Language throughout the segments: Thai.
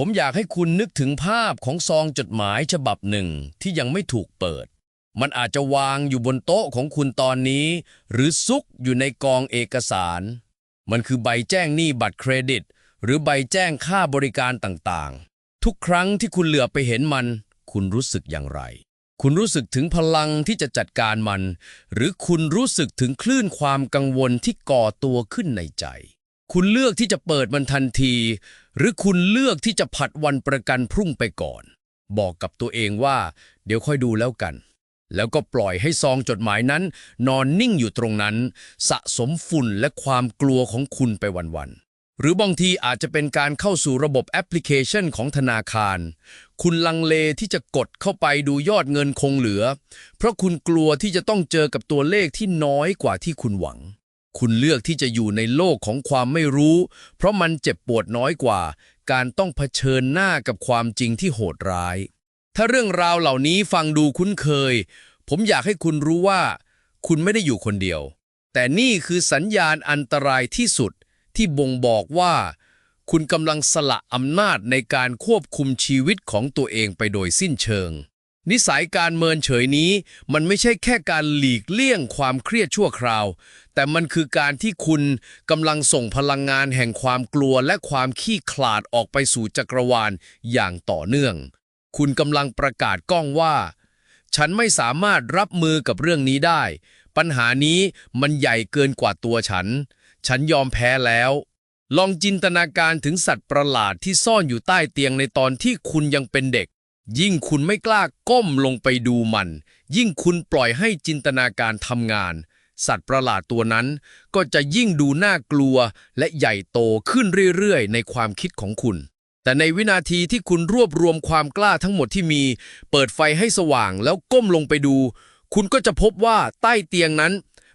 ผมอยากให้คุณนึกถึงภาพของซองจดหมายฉบับหนึ่งที่ยังไม่ถูกเปิด มันอาจจะวางอยู่บนโต๊ะของคุณตอนนี้ หรือซุกอยู่ในกองเอกสาร มันคือใบแจ้งหนี้บัตรเครดิต หรือใบแจ้งค่าบริการต่างๆ ทุกครั้งที่คุณเหลือไปเห็นมัน คุณรู้สึกอย่างไร คุณรู้สึกถึงพลังที่จะจัดการมัน หรือคุณรู้สึกถึงคลื่นความกังวลที่ก่อตัวขึ้นในใจ คุณเลือกที่จะเปิดมันทันที หรือคุณเลือกที่จะผัดวันประกันพรุ่งไปก่อน บอกกับตัวเองว่า เดี๋ยวค่อยดูแล้วกัน แล้วก็ปล่อยให้ซองจดหมายนั้น นอนนิ่งอยู่ตรงนั้น สะสมฝุ่นและความกลัวของคุณไปวันๆหรือบางทีอาจจะเป็นการเข้าสู่ระบบแอปพลิเคชันของธนาคาร คุณลังเลที่จะกดเข้าไปดูยอดเงินคงเหลือ เพราะคุณกลัวที่จะต้องเจอกับตัวเลขที่น้อยกว่าที่คุณหวัง คุณเลือกที่จะอยู่ในโลกของความไม่รู้ เพราะมันเจ็บปวดน้อยกว่า การต้องเผชิญหน้ากับความจริงที่โหดร้าย ถ้าเรื่องราวเหล่านี้ฟังดูคุ้นเคย ผมอยากให้คุณรู้ว่า คุณไม่ได้อยู่คนเดียว แต่นี่คือสัญญาณอันตรายที่สุดที่บ่งบอกว่า คุณกำลังสละอำนาจในการควบคุมชีวิตของตัวเองไปโดยสิ้นเชิง นิสัยการเมินเฉยนี้ มันไม่ใช่แค่การหลีกเลี่ยงความเครียดชั่วคราว แต่มันคือการที่คุณกำลังส่งพลังงานแห่งความกลัวและความขี้ขลาดออกไปสู่จักรวาลอย่างต่อเนื่อง คุณกำลังประกาศก้องว่า ฉันไม่สามารถรับมือกับเรื่องนี้ได้ ปัญหานี้มันใหญ่เกินกว่าตัวฉัน ฉันยอมแพ้แล้วลองจินตนาการถึงสัตว์ประหลาดที่ซ่อนอยู่ใต้เตียงในตอนที่คุณยังเป็นเด็ก ยิ่งคุณไม่กล้าก้มลงไปดูมัน ยิ่งคุณปล่อยให้จินตนาการทำงาน สัตว์ประหลาดตัวนั้น ก็จะยิ่งดูน่ากลัวและใหญ่โตขึ้นเรื่อยๆ ในความคิดของคุณ แต่ในวินาทีที่คุณรวบรวมความกล้าทั้งหมดที่มี เปิดไฟให้สว่างแล้วก้มลงไปดู คุณก็จะพบว่าใต้เตียงนั้น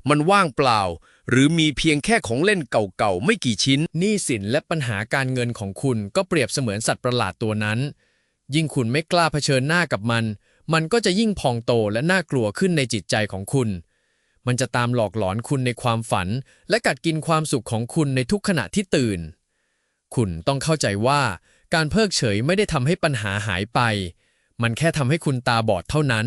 มันว่างเปล่า หรือมีเพียงแค่ของเล่นเก่าๆไม่กี่ชิ้นหนี้สินและปัญหาการเงินของคุณก็เปรียบเสมือนสัตว์ประหลาดตัวนั้น ยิ่งคุณไม่กล้าเผชิญหน้ากับมัน มันก็จะยิ่งพองโตและน่ากลัวขึ้นในจิตใจของคุณ มันจะตามหลอกหลอนคุณในความฝัน และกัดกินความสุขของคุณในทุกขณะที่ตื่น คุณต้องเข้าใจว่า การเพิกเฉยไม่ได้ทำให้ปัญหาหายไป มันแค่ทำให้คุณตาบอดเท่านั้น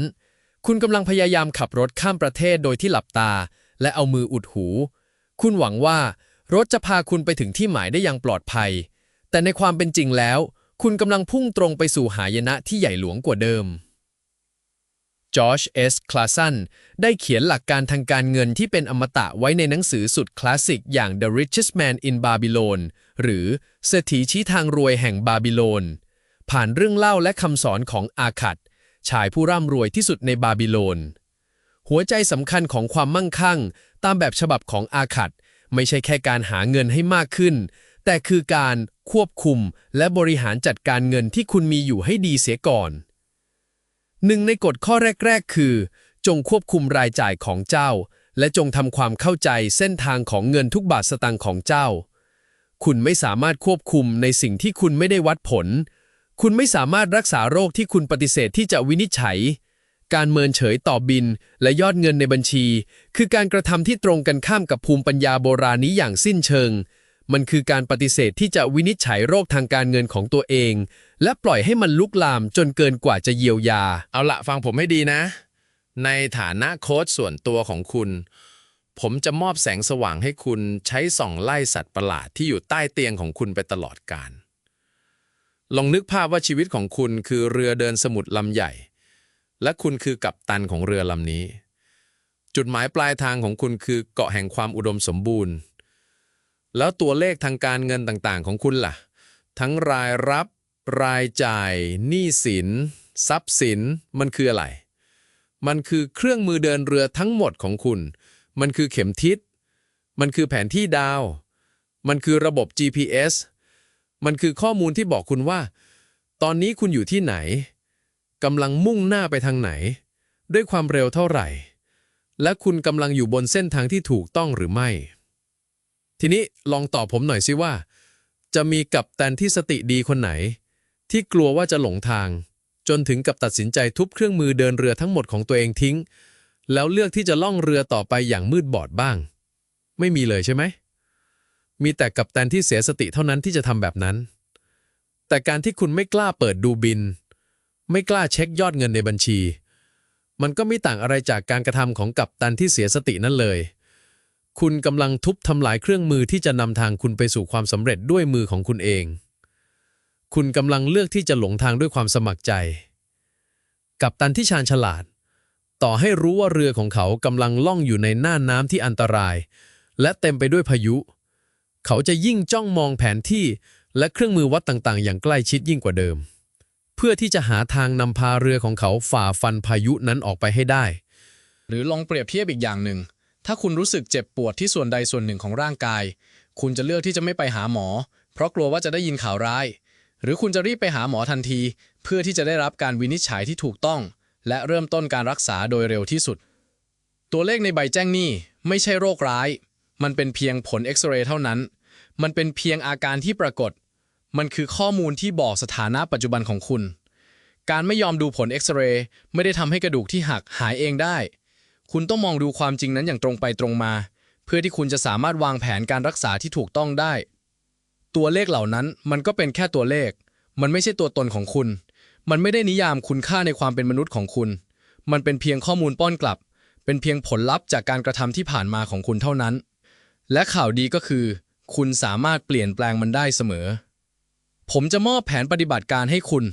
คุณกำลังพยายามขับรถข้ามประเทศโดยที่หลับตา และเอามืออุดหู คุณหวังว่ารถจะพาคุณไปถึงที่หมายได้อย่างปลอดภัย แต่ในความเป็นจริงแล้ว คุณกำลังพุ่งตรงไปสู่หายนะที่ใหญ่หลวงกว่าเดิมจอร์จเอสคลาสันได้เขียนหลักการทางการเงินที่เป็นอมตะไว้ในหนังสือสุดคลาสสิกอย่าง The Richest Man in Babylon หรือเศรษฐีชี้ทางรวยแห่งบาบิโลน ผ่านเรื่องเล่าและคำสอนของอาคัดชายผู้ร่ำรวยที่สุดในบาบิโลน หัวใจสำคัญของความมั่งคั่ง ตามแบบฉบับของอาคัดไม่ใช่แค่การหาเงินให้มากขึ้น แต่คือการควบคุมและบริหารจัดการเงินที่คุณมีอยู่ให้ดีเสียก่อน หนึ่งในกฎข้อแรก ๆ คือ จงควบคุมรายจ่ายของเจ้า และจงทำความเข้าใจเส้นทางของเงินทุกบาทสตางค์ของเจ้า คุณไม่สามารถควบคุมในสิ่งที่คุณไม่ได้วัดผล คุณไม่สามารถรักษาโรคที่คุณปฏิเสธที่จะวินิจฉัย การเมินเฉยต่อบินและยอดเงินในบัญชี คือการกระทำที่ตรงกันข้ามกับภูมิปัญญาโบราณนี้อย่างสิ้นเชิง มันคือการปฏิเสธที่จะวินิจฉัยโรคทางการเงินของตัวเอง และปล่อยให้มันลุกลามจนเกินกว่าจะเยียวยา เอาละฟังผมให้ดีนะ ในฐานะโค้ชส่วนตัวของคุณ ผมจะมอบแสงสว่างให้คุณใช้ส่องไล่สัตว์ประหลาดที่อยู่ใต้เตียงของคุณไปตลอดกาลลองนึกภาพว่าชีวิตของคุณคือเรือเดินสมุทรลำใหญ่ และคุณคือกัปตันของเรือลำนี้ จุดหมายปลายทางของคุณคือเกาะแห่งความอุดมสมบูรณ์ แล้วตัวเลขทางการเงินต่างๆ ของคุณล่ะ ทั้งรายรับ รายจ่าย หนี้สิน ทรัพย์สิน มันคืออะไร มันคือเครื่องมือเดินเรือทั้งหมดของคุณ มันคือเข็มทิศ มันคือแผนที่ดาว มันคือระบบ GPS มันคือข้อมูลที่บอกคุณว่า ตอนนี้คุณอยู่ที่ไหนกำลังมุ่งหน้าไปทางไหน ด้วยความเร็วเท่าไหร่ และคุณกำลังอยู่บนเส้นทางที่ถูกต้องหรือไม่ ทีนี้ลองตอบผมหน่อยสิว่า จะมีกัปตันที่สติดีคนไหน ที่กลัวว่าจะหลงทาง จนถึงกับตัดสินใจทุบเครื่องมือเดินเรือทั้งหมดของตัวเองทิ้ง แล้วเลือกที่จะล่องเรือต่อไปอย่างมืดบอดบ้าง ไม่มีเลยใช่ไหมมีแต่กัปตันที่เสียสติเท่านั้นที่จะทำแบบนั้น แต่การที่คุณไม่กล้าเปิดดูบิน ไม่กล้าเช็คยอดเงินในบัญชี มันก็ไม่ต่างอะไรจากการกระทำของกัปตันที่เสียสตินั่นเลย คุณกำลังทุบทำลายเครื่องมือที่จะนำทางคุณไปสู่ความสำเร็จด้วยมือของคุณเอง คุณกำลังเลือกที่จะหลงทางด้วยความสมัครใจ กัปตันที่ชาญฉลาด ต่อให้รู้ว่าเรือของเขากำลังล่องอยู่ในหน่าน้ำที่อันตราย และเต็มไปด้วยพายุ เขาจะยิ่งจ้องมองแผนที่และเครื่องมือวัดต่างๆ อย่างใกล้ชิดยิ่งกว่าเดิม เพื่อที่จะหาทางนำพาเรือของเขาฝ่าฟันพายุนั้นออกไปให้ได้ หรือลองเปรียบเทียบอีกอย่างหนึ่ง ถ้าคุณรู้สึกเจ็บปวดที่ส่วนใดส่วนหนึ่งของร่างกาย คุณจะเลือกที่จะไม่ไปหาหมอ เพราะกลัวว่าจะได้ยินข่าวร้าย หรือคุณจะรีบไปหาหมอทันที เพื่อที่จะได้รับการวินิจฉัยที่ถูกต้อง และเริ่มต้นการรักษาโดยเร็วที่สุด ตัวเลขในใบแจ้งหนี้ไม่ใช่โรคร้าย มันเป็นเพียงผลเอ็กซเรย์เท่านั้น มันเป็นเพียงอาการที่ปรากฏ มันคือข้อมูลที่บอกสถานะปัจจุบันของคุณ การไม่ยอมดูผลเอ็กซเรย์ไม่ได้ทำให้กระดูกที่หักหายเองได้ คุณต้องมองดูความจริงนั้นอย่างตรงไปตรงมา เพื่อที่คุณจะสามารถวางแผนการรักษาที่ถูกต้องได้ ตัวเลขเหล่านั้นมันก็เป็นแค่ตัวเลข มันไม่ใช่ตัวตนของคุณ มันไม่ได้นิยามคุณค่าในความเป็นมนุษย์ของคุณ มันเป็นเพียงข้อมูลป้อนกลับ เป็นเพียงผลลัพธ์จากการกระทำที่ผ่านมาของคุณเท่านั้น และข่าวดีก็คือ คุณสามารถเปลี่ยนแปลงมันได้เสมอ ผมจะมอบแผนปฏิบัติการให้คุณ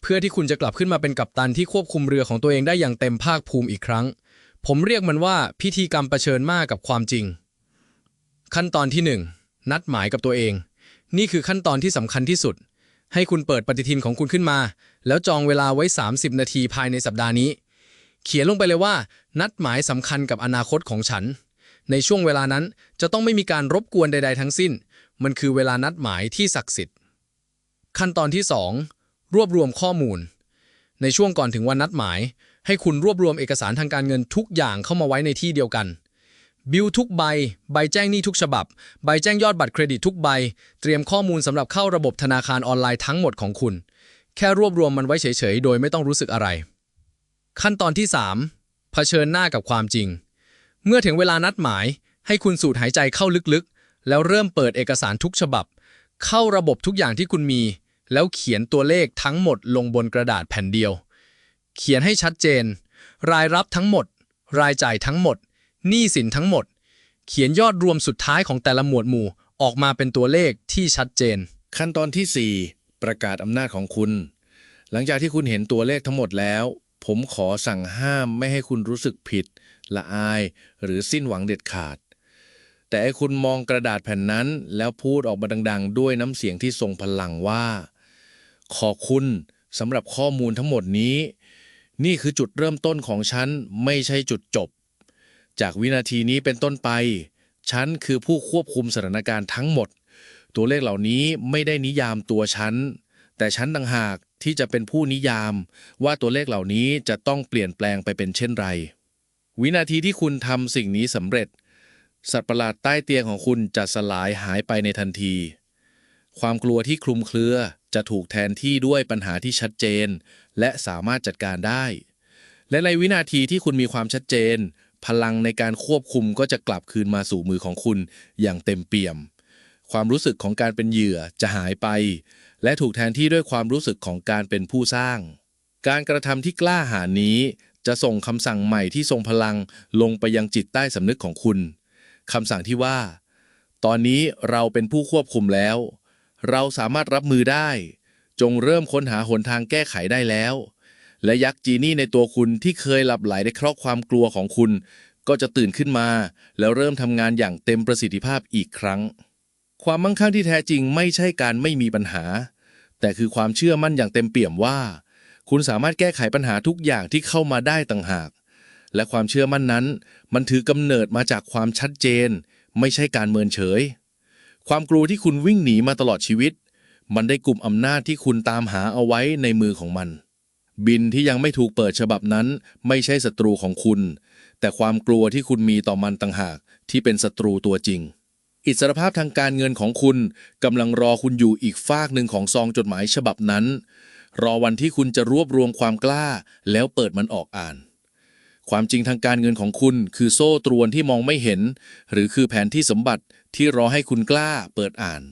เพื่อที่คุณจะกลับขึ้นมาเป็นกัปตันที่ควบคุมเรือของตัวเองได้อย่างเต็มภาคภูมิอีกครั้ง ผมเรียกมันว่าพิธีกรรมเชิญมากกับความจริง ขั้นตอนที่ 1 นัดหมายกับตัวเอง นี่คือขั้นตอนที่สำคัญที่สุด ให้คุณเปิดปฏิทินของคุณขึ้นมา แล้วจองเวลาไว้ 30 นาทีภายในสัปดาห์นี้ เขียนลงไปเลยว่า นัดหมายสำคัญกับอนาคตของฉัน ในช่วงเวลานั้นจะต้องไม่มีการรบกวนใด ๆ ทั้งสิ้น มันคือเวลานัดหมายที่ศักดิ์สิทธิ์ ขั้นตอนที่ 2 รวบรวมข้อมูล ในช่วงก่อนถึงวันนัดหมาย ให้คุณรวบรวมเอกสารทางการเงินทุกอย่างเข้ามาไว้ในที่เดียวกัน บิลทุกใบ ใบแจ้งหนี้ทุกฉบับ ใบแจ้งยอดบัตรเครดิตทุกใบ เตรียมข้อมูลสำหรับเข้าระบบธนาคารออนไลน์ทั้งหมดของคุณ แค่รวบรวมมันไว้เฉยๆ โดยไม่ต้องรู้สึกอะไร ขั้นตอนที่ 3 เผชิญหน้ากับความจริง เมื่อถึงเวลานัดหมาย ให้คุณสูดหายใจเข้าลึกๆ แล้วเริ่มเปิดเอกสารทุกฉบับ เข้าระบบทุกอย่างที่คุณมี แล้วเขียนตัวเลขทั้งหมดลงบนกระดาษแผ่นเดียว เขียนให้ชัดเจน รายรับทั้งหมด รายจ่ายทั้งหมด หนี้สินทั้งหมด เขียนยอดรวมสุดท้ายของแต่ละหมวดหมู่ออกมาเป็นตัวเลขที่ชัดเจน ขั้นตอนที่ 4 ประกาศอำนาจของคุณ หลังจากที่คุณเห็นตัวเลขทั้งหมดแล้ว ผมขอสั่งห้ามไม่ให้คุณรู้สึกผิด ละอาย หรือสิ้นหวังเด็ดขาด แต่ให้คุณมองกระดาษแผ่นนั้น แล้วพูดออกมาดัง ๆ ด้วยน้ำเสียงที่ทรงพลังว่า ขอบคุณสำหรับข้อมูลทั้งหมดนี้ นี่คือจุดเริ่มต้นของฉันไม่ใช่จุดจบ จากวินาทีนี้เป็นต้นไป ฉันคือผู้ควบคุมสถานการณ์ทั้งหมด ตัวเลขเหล่านี้ไม่ได้นิยามตัวฉัน แต่ฉันต่างหากที่จะเป็นผู้นิยาม ว่าตัวเลขเหล่านี้จะต้องเปลี่ยนแปลงไปเป็นเช่นไร วินาทีที่คุณทำสิ่งนี้สำเร็จ สัตว์ประหลาดใต้เตียงของคุณจะสลายหายไปในทันที ความกลัวที่คลุมเครือจะถูกแทนที่ด้วยปัญหาที่ชัดเจน และสามารถจัดการได้ และในวินาทีที่คุณมีความชัดเจน พลังในการควบคุมก็จะกลับคืนมาสู่มือของคุณอย่างเต็มเปี่ยม ความรู้สึกของการเป็นเหยื่อจะหายไป และถูกแทนที่ด้วยความรู้สึกของการเป็นผู้สร้าง การกระทำที่กล้าหาญนี้ จะส่งคำสั่งใหม่ที่ทรงพลังลงไปยังจิตใต้สำนึกของคุณคำสั่งที่ว่า ตอนนี้เราเป็นผู้ควบคุมแล้ว เราสามารถรับมือได้ จงเริ่มค้นหาหนทางแก้ไขได้แล้ว และยักษ์จีนี่ในตัวคุณที่เคยหลับไหลในเคราะห์ความกลัวของคุณ ก็จะตื่นขึ้นมา แล้วเริ่มทำงานอย่างเต็มประสิทธิภาพอีกครั้ง ความมั่งคั่งที่แท้จริงไม่ใช่การไม่มีปัญหา แต่คือความเชื่อมั่นอย่างเต็มเปี่ยมว่า คุณสามารถแก้ไขปัญหาทุกอย่างที่เข้ามาได้ต่างหาก และความเชื่อมั่นนั้น มันถือกำเนิดมาจากความชัดเจน ไม่ใช่การเมินเฉย ความกลัวที่คุณวิ่งหนีมาตลอดชีวิต มันได้กลุ่มอำนาจที่คุณตามหาเอาไว้ในมือของมัน บินที่ยังไม่ถูกเปิดฉบับนั้น ไม่ใช่ศัตรูของคุณ แต่ความกลัวที่คุณมีต่อมันต่างหากที่เป็นศัตรูตัวจริง อิสรภาพทางการเงินของคุณกำลังรอคุณอยู่อีกฟากหนึ่งของซองจดหมายฉบับนั้น รอวันที่คุณจะรวบรวมความกล้า แล้วเปิดมันออกอ่านความจริงทางการเงินของคุณ คือโซ่ตรวนที่มองไม่เห็น หรือคือแผนที่สมบัติ ที่รอให้คุณกล้าเปิดอ่าน